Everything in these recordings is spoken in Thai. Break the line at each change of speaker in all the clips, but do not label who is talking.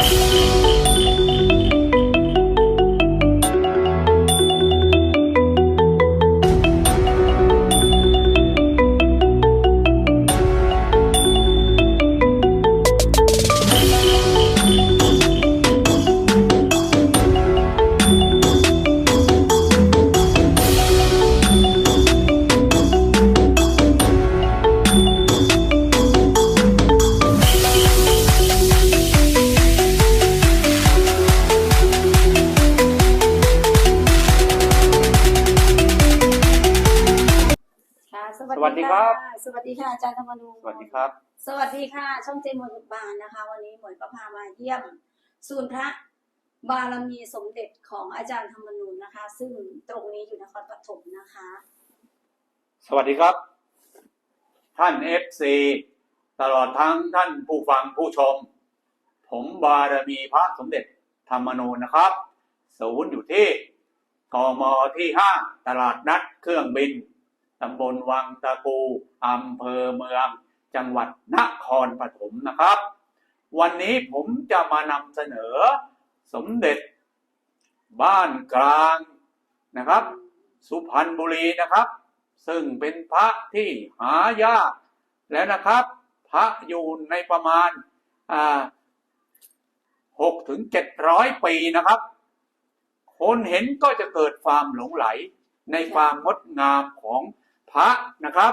ค่ะ
ครับะ
สวัสดีค่ะอาจารย์ธรรมนูญ
สวัสดีครับ
สวัสดีค่ะ ช่องเจมส์บุตรบานนะคะ วันนี้หมวยก็พามาเยี่ยม ศูนย์พระบารมีสมเด็จของอาจารย์ธรรมนูญนะคะ ซึ่งตรงนี้อยู่นครปฐมนะคะ
สวัสดีครับ ท่านเอฟซีตลอดทั้งท่านผู้ฟังผู้ชม ผมบารมีพระสมเด็จธรรมนูญนะครับศูนย์อยู่ที่กมที่ห้าตลาดนัดเครื่องบิน ตำบลวังตะกูอำเภอเมือง จังหวัดนครปฐมนะครับ วันนี้ผมจะมานำเสนอสมเด็จ บ้านกลางนะครับ สุพรรณบุรีนะครับ ซึ่งเป็นพระที่หายากแล้วนะครับ พระอยู่ในประมาณหกถึงเจ็ดร้อยปีนะครับคนเห็นก็จะเกิดความหลงไหลในความงดงามของ พระนะครับ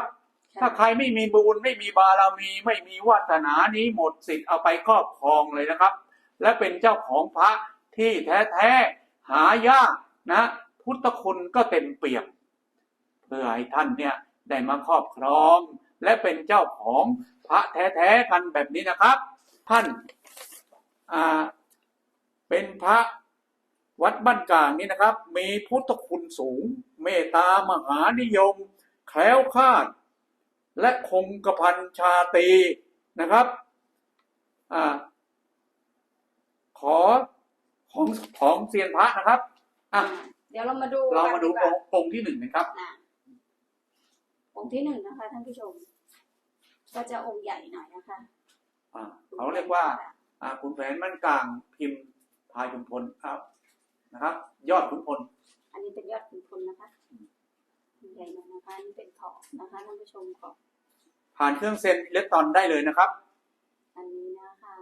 ถ้าใครไม่มีบุญไม่มีบารมี ไม่มีวาสนานี้หมดสิทธิ์เอาไปครอบครองเลยนะครับ และเป็นเจ้าของพระที่แท้ๆหายากนะ พุทธคุณก็เต็มเปี่ยมเพื่อให้ท่านเนี่ยได้มาครอบครอง และเป็นเจ้าของพระแท้ๆกันแบบนี้นะครับ ท่านอ่าเป็นพระวัดบ้านกลางนี่นะครับ มีพุทธคุณสูง เมตตามหานิยม แคล้วคลาด และคงกระพันชาตรีนะครับอ่าขอของของเซียนพระนะครับอะ
เดี๋ยวเรามาดู
เรามาดู
กัน
องค์องค์ที่หนึ่งนะครับ
นะองค์ที่หนึ่งนะคะท่านผู้ชม ก็จะองค์ใหญ่หน่อยนะคะ
อ่าเขาเรียกว่า อ่าขุนแผนมั่นกลางพิมพ์พายขุนพลครับนะครับ ยอดขุนพล
อันนี้เป็นยอดขุนพลนะคะ ใหญ่หน่อยนะคะอันนี่เป็นขอบนะคะท่านผู้ชมขอบ
ผ่านเครื่องเซ็นอิเล็กตรอนได้เลยนะครับ
อันนี้นะคะ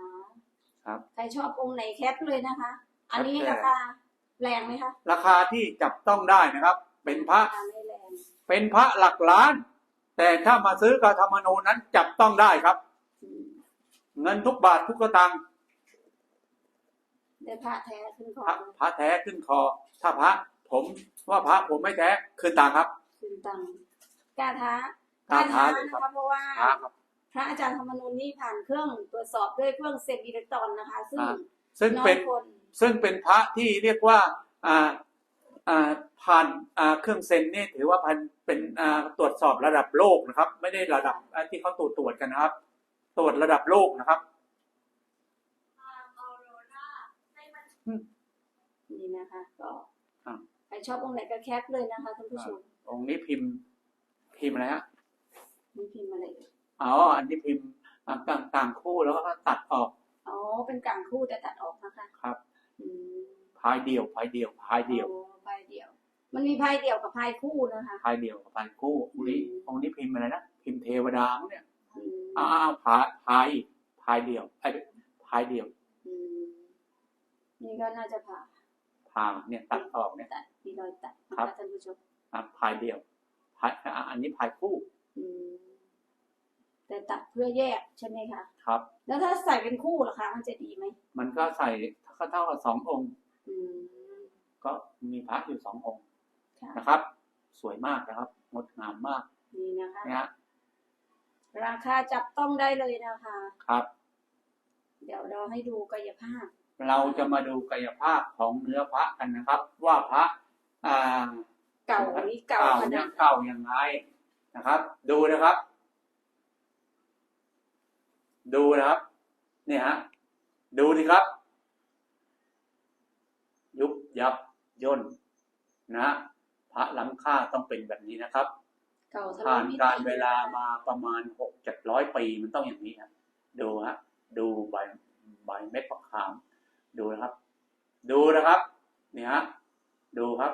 ครับ
ใครชอบองค์ไหนแคปเลยนะคะ อันนี้
แคปเลย
ราคาแรงไหมคะ
ราคาที่จับต้องได้นะครับ เป็นพระ
ราคาไม่แรง
เป็นพระหลักล้าน แต่ถ้ามาซื้อกับธรรมนูญนั้นจับต้องได้ครับ
อืม
เงินทุกบาททุกสตางค์
ได้พระแท้ขึ้นค
พ
อ
ระพระแท้ขึ้นคอ ถ้าพระผมว่าพระผมไม่แท้คืนตางครับ
ขึ้นตังกล้าท้าก
ล้าท้าเลย
นะ
ครั
คะ
บ
เพราะว่า
พระครับ
พระอาจารย์ธรรมนูญนี่ผ่านเครื่องตรวจสอบด้วยเครื่องเซ็นอิเล็กตรอนนะคะ ซึ่ง
อ่าซึ่ง
น้อ
เป็
ย
น
คน
ซึ่งเป็นพระที่เรียกว่าอ่าอ่าผ่านอ่าเครื่องเซ็นนี่ถือว่าพันเป็นอ่าตรวจสอบระดับโลกนะครับ ไม่ได้ระดับอ่าที่เขาตรวจตรวจกันนะครับ ตรวจระดับโลกนะครับ
นี่นะคะก็
อ่า
ใครชอบองค์ไหนก็แคปเลยนะคะท่านผู้ชม
องค์นี้พิมพ์ พิมพ์อะไรฮะ
นี่พิมพ์อะไรเอ่ย
อ๋ออันนี้พิมพ์อ่าต่างต่างคู่แล้วก็ตัดออก
อ๋อเป็นกลางคู่แต่ตัดออกนะคะ
ครับ
อืม
พายเดียวพายเดียวพายเดียว
อ๋อพายเดียว มันมีพายเดียวกับพายคู่นะคะ
พายเดียวกับพายคู่องค์นี้
อืม
องค์นี้พิมพ์อะไรนะพิมพ์เทวดามั้งเนี่ย
อืม
อ้าวพายพายพายเดียวไอ้พายเดียว
อืมนี่ก็น่าจะผ่า
พายเนี่ยตัดออกเนี่ย
ตัดมีรอยตัดนะ
ครั
คะ
บ
ท่านผู้ชม
อะพายเดียวพายอะอันนี้พายคู่
อืมแต่ตัดเพื่อแยกใช่ไหมคะ
ครับ
แล้วถ้าใส่เป็นคู่ล่ะคะมันจะดีไหม
มันก็ใส่ก็เท่ากับสององค์
อืม
ก็มีพระอยู่สององค์
ค่ะ
นะครับ สวยมากนะครับงดงามมาก
นี่นะคะ
นะฮะ
ราคาจับต้องได้เลยนะคะ
ครับ
เดี๋ยวเราให้ดูกายภาพ
เราจะมาดูกายภาพของเนื้อพระกันนะครับ ว่าพระอ่า
เก่านี้เก่าข
เนี่
นายดไหน
เก่าอย่างไรนะครับ ดูนะครับ ดูนะครับ เนี่ยฮะดูดิครับ ยุบยับย่นนะพระล้ำค่าต้องเป็นแบบนี้นะครับ
เก่าทะลุ
ผ่าน
มิติ
การเวลามาประมาณหกเจ็ดร้อยปีมันต้องอย่างนี้ครับดูฮะดูใบใบเม็ดประขาม ดูนะครับเนี่ยฮะ ดูครับ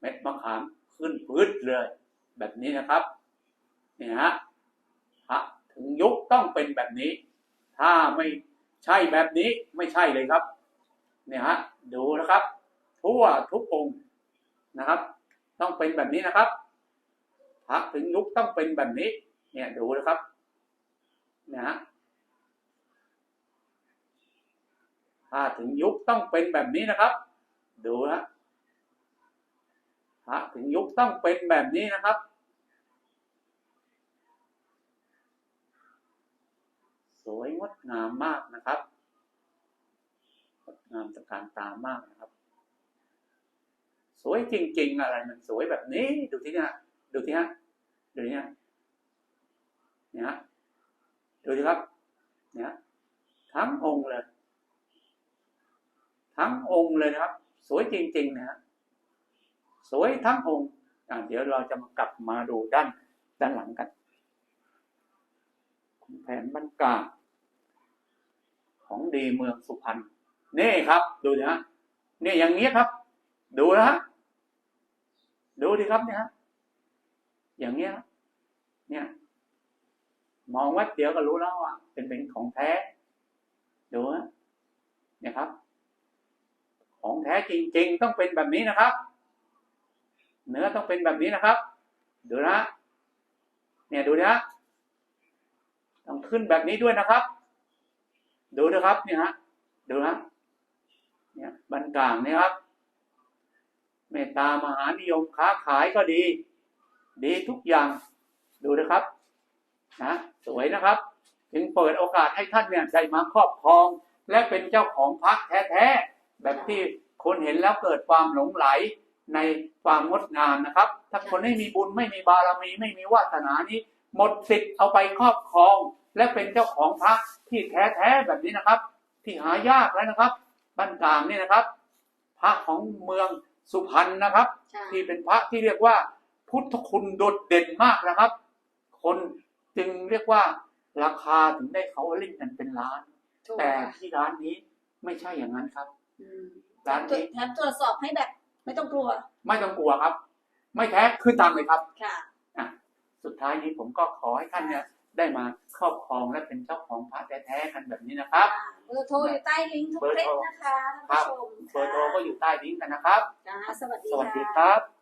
เม็ดมะขามขึ้นพืดเลย แบบนี้นะครับเนี่ยฮะพระถึงยุคต้องเป็นแบบนี้ ถ้าไม่ใช่แบบนี้ไม่ใช่เลยครับ เนี่ยฮะ ดูนะครับ ทั่วทุกองค์นะครับ ต้องเป็นแบบนี้นะครับพระถึงยุคต้องเป็นแบบนี้ เนี่ยดูนะครับเนี่ยฮะ ถ้าถึงยุคต้องเป็นแบบนี้นะครับ ดูนะพระถึงยุคต้องเป็นแบบนี้นะครับ สวยงดงามมากนะครับงดงามตะการตามากนะครับ สวยจริง ๆ อะไรมันสวยแบบนี้ ดูที่เนี่ยดูที่ฮะดูที่เนี่ยเนี่ยดูสิครับ เนี่ยทั้งองค์เลย ทั้งองค์เลยนะครับ สวยจริงๆนะฮะสวยทั้งองค์เดี๋ยวเราจะมากลับมาดูด้านด้านหลังกันแผนบรรกาของดีเมืองสุพรรณนี่ครับ ดูนะฮะนี่อย่างนี้ครับ ดูนะฮะดูดิครับเนี่ยฮะอย่างเงี้ยเนี่ย มองวัดเดียวก็รู้แล้วอะเป็นเป็นของแท้ดูนะเนี่ยครับ ของแท้จริง ๆ ต้องเป็นแบบนี้นะครับ เนื้อต้องเป็นแบบนี้นะครับ ดูนะ เนี่ยดูนะต้องขึ้นแบบนี้ด้วยนะครับ ดูนะครับเนี่ยฮะดูนะเนี่ยบรรกลางเนี่ยครับเมตตามหานิยมค้าขายก็ดี ดีทุกอย่างดูนะครับนะสวยนะครับ จึงเปิดโอกาสให้ท่านเนี่ยได้มาครอบครอง และเป็นเจ้าของพระแท้ๆ แบบที่คนเห็นแล้วเกิดความหลงไหลในความงดงามนะครับ ถ้าคนไม่มีบุญไม่มีบารมีไม่มีวาสนานี้ หมดสิทธิ์เอาไปครอบครอง และเป็นเจ้าของพระที่แท้ๆแบบนี้นะครับ ที่หายากแล้วนะครับบ้านกลางนี่นะครับ พระของเมืองสุพรรณนะครับ
ใช่
ที่เป็นพระที่เรียกว่า พุทธคุณโดดเด่นมากนะครับ คนจึงเรียกว่าราคาถึงได้เขาเล่นกันเป็นล้าน
ถูก
แต่
ค่ะ
ที่ร้านนี้ไม่ใช่อย่างนั้นครับ
อืม
ร้านนี้
แถมตรวจสอบให้แบบ ไม่ต้องกลัว
ไม่ต้องกลัวครับ ไม่แท้คือตามเลยครับ
ค่ะ
อะสุดท้ายนี้ผมก็ขอให้ท่านเนี่ยได้มาครอบครองและเป็นเจ้าของพระแท้ๆกันแบบนี้นะครับ
เบอร์โทรอยู่ใต้ลิงก์ทุก
เบอร์
เคล็ด
โทร
นะคะท่าน
ครั
ผู้
บ
ชม
เบอร์โทรก็อยู่ใต้ลิงก์กันนะครับ
ค่ะสวัสดี
สวัสดี
ค่ะ
ครับ